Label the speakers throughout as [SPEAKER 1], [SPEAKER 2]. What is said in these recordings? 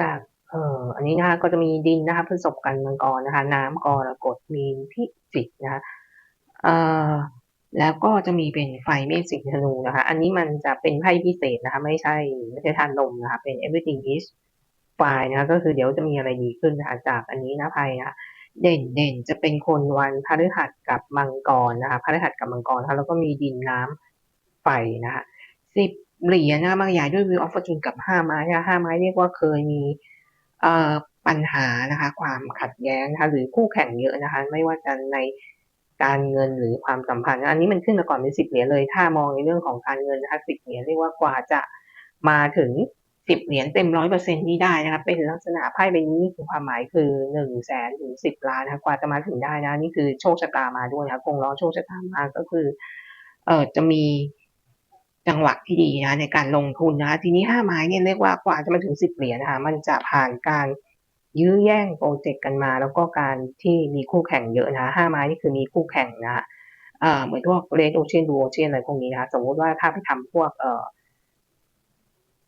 [SPEAKER 1] จากเอ่ออันนี้นะคะก็จะมีดินนะคะพฤษภกันมังกรนะคะ น้ำกรกฎมีนพิจิกนะคะเอ่อแล้วก็จะมีเป็นไฟเมษสิงธนูนะคะ อันนี้มันจะเป็นไพ่พิเศษนะคะ ไม่ใช่ไม่ใช่ทานลมนะคะ เป็น everything is fine นะคะ ก็คือเดี๋ยวจะมีอะไรดีขึ้นนะคะจากอันนี้นะไพ่นะคะเด่นเด่นจะเป็นคนวันพฤหัสกับมังกรนะคะพฤหัสกับมังกรนะคะแล้วก็มีดินน้ำไฟนะคะสิบ เหรียญนะคะมาขยายด้วย view of fortune กับห้าไม้นะคะห้าไม้เรียกว่าเคยมีเอปัญหานะคะ ความขัดแย้งนะคะหรือคู่แข่งเยอะนะคะ ไม่ว่าจะในการเงินหรือความสัมพันธ์ อันนี้มันขึ้นมาก่อนเป็นสิบเหรียญเลย ถ้ามองในเรื่องของการเงินนะคะสิบเหรียญเรียกว่ากว่าจะมาถึงสิบเหรียญเต็มร้อยเปอร์เซ็นต์นี้ได้นะคะเป็นลักษณะไพ่ใบนี้คือความหมายคือหนึ่งแสนถึงสิบล้านนะคะกว่าจะมาถึงได้นะนี่คือโชคชะตามาด้วยนะคะคงล้อโชคชะตามาก็คือ เออจะมี จังหวะที่ดีนะในการลงทุนนะคะทีนี้ห้าไม้เนี่ยเรียกว่ากว่าจะมาถึงสิบเหรียญนะคะมันจะผ่านการยื้อแย่งโปรเจกต์กันมา แล้วก็การที่มีคู่แข่งเยอะนะห้าไม้นี่คือมีคู่แข่งนะคะเหมือนพวกเรดโอเชียนดูโอเชียนอะไรพวกนี้นะคะสมมติว่าถ้าไปทำพวกเ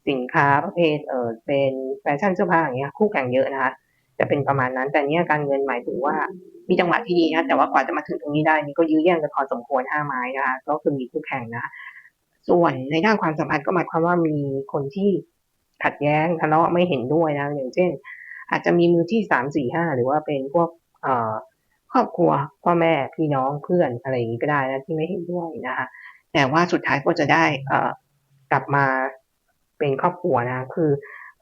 [SPEAKER 1] สินค้าประเภทเออเป็นแฟชั่นเสื้อผ้าอย่างเงี้ยคู่แข่งเยอะนะคะจะเป็นประมาณนั้น แต่เนี้ยการเงินหมายถึงว่ามีจังหวะที่ดีนะแต่ว่ากว่าจะมาถึงตรงนี้ได้นี่ก็ยื้อแย่งกันพอสมควรห้าไม้นะคะก็คือมีคู่แข่งนะ ส่วนในด้านความสัมพันธ์ก็หมายความว่ามีคนที่ขัดแย้งทะเลาะไม่เห็นด้วยนะ อย่างเช่น อาจจะมีมือที่สามสี่ห้าหรือว่าเป็นพวกครอบครัวพ่อแม่พี่น้องเพื่อนอะไรอย่างนี้ก็ได้นะที่ไม่เห็นด้วยนะคะแต่ว่าสุดท้ายก็จะได้เอกลับมาเป็นครอบครัวนะ คือ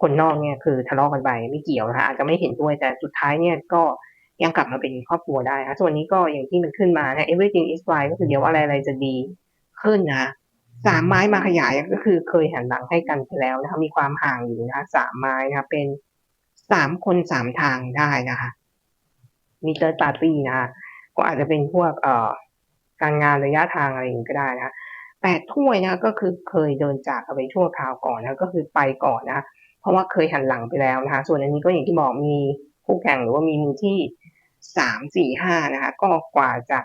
[SPEAKER 1] คนนอกเนี่ยคือทะเลาะกันไปไม่เกี่ยวนะคะอาจจะไม่เห็นด้วยแต่สุดท้ายเนี่ยก็ยังกลับมาเป็นครอบครัวได้นะส่วนนี้ก็อย่างที่มันขึ้นมานะ everything is fine ก็คือเดี๋ยวอะไรอะไรจะดีขึ้นนะ สามไม้มาขยายก็คือเคยหันหลังให้กันไปแล้วนะคะมีความห่างอยู่นะคะสามไม้นะคะเป็นสามคนสามทางได้นะคะมีเตอร์ปาร์ตี้นะคะก็อาจจะเป็นพวกเอ่อการงานระยะทางอะไรอย่างนี้ก็ได้นะแปดถ้วยนะก็คือเคยเดินจากไปชั่วคราวก่อนนะก็คือไปก่อนนะเพราะว่าเคยหันหลังไปแล้วนะคะ ส่วนอันนี้ก็อย่างที่บอกมีคู่แข่งหรือว่ามีมือที่สามสี่ห้านะคะ ก็กว่าจะ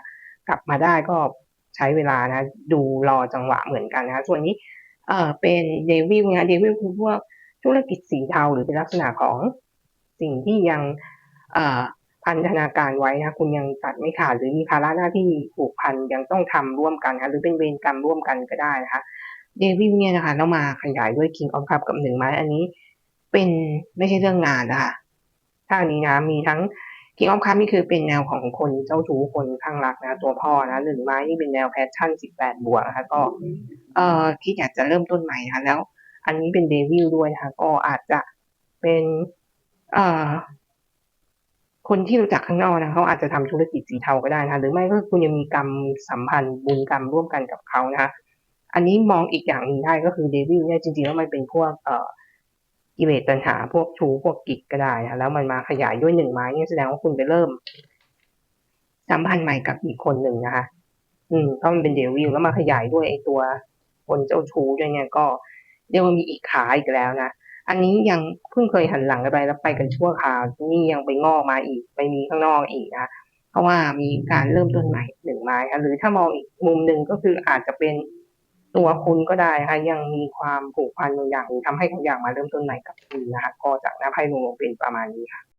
[SPEAKER 1] กลับมาได้ก็ ใช้เวลานะดูรอจังหวะเหมือนกันนะส่วนนี้เอ่อเป็นเดวิลนะเดวิลคือพวกธุรกิจสีเทาหรือเป็นลักษณะของสิ่งที่ยังเอ่อพันธนาการไว้นะคุณยังตัดไม่ขาดหรือมีภาระหน้าที่ผูกพันยังต้องทำร่วมกันนะหรือเป็นเวรกรรมร่วมกันก็ได้นะคะเดวิลเนี่ยนะคะเรามาขยายด้วย King of Cup กับหนึ่งไม้อันนี้ เป็นไม่ใช่เรื่องงานนะคะถ้านี้นะมีทั้ง King of Cup นี่คือเป็นแนวของคนเจ้าชู้คนข้างรักนะ ตัวพ่อนะหนึ่งไม้นี่เป็นแนวแพชชั่นสิบแปดบวกนะคะก็เอ่อคิดอยากจะเริ่มต้นใหม่นะคะแล้ว อันนี้เป็นเดวิลด้วยนะคะก็อาจจะเป็นเอ่อคนที่รู้จักข้างนอกนะเขาอาจจะทำธุรกิจสีเทาก็ได้นะคะหรือไม่ก็คุณยังมีกรรมสัมพันธ์บุญกรรมร่วมกันกับเขานะคะอันนี้มองอีกอย่างหนึ่งได้ก็คือเดวิลเนี่ยจริงๆแล้วมันเป็นพวกเอ่อ กิเลสตัณหาพวกชูพวกกิจก็ได้นะแล้วมันมาขยายด้วยหนึ่งไม้เนี่ยแสดงว่าคุณไปเริ่มสัมพันธ์ใหม่กับอีกคนหนึ่งนะคะ อืมเพราะมันเป็นเดวิลแล้วมาขยายด้วยไอ้ตัวคนเจ้าชู้ด้วยเนี่ยก็เรียกว่ามีอีกขาอีกแล้วนะ อันนี้ยังเพิ่งเคยหันหลังกันไปแล้วไปกันชั่วคราวนี่ยังไปงอกมาอีกไปมีข้างนอกอีกนะเพราะว่ามีการเริ่มต้นใหม่หนึ่งไม้ค่ะหรือถ้ามองอีกมุมหนึ่งก็คืออาจจะเป็น ตัวคุณก็ได้ค่ะยังมีความผูกพันบางอย่างหรือทำให้บางอย่างมาเริ่มต้นใหม่กับคุณนะคะก็จากหน้าไพ่รวมๆเป็นประมาณนี้ค่ะ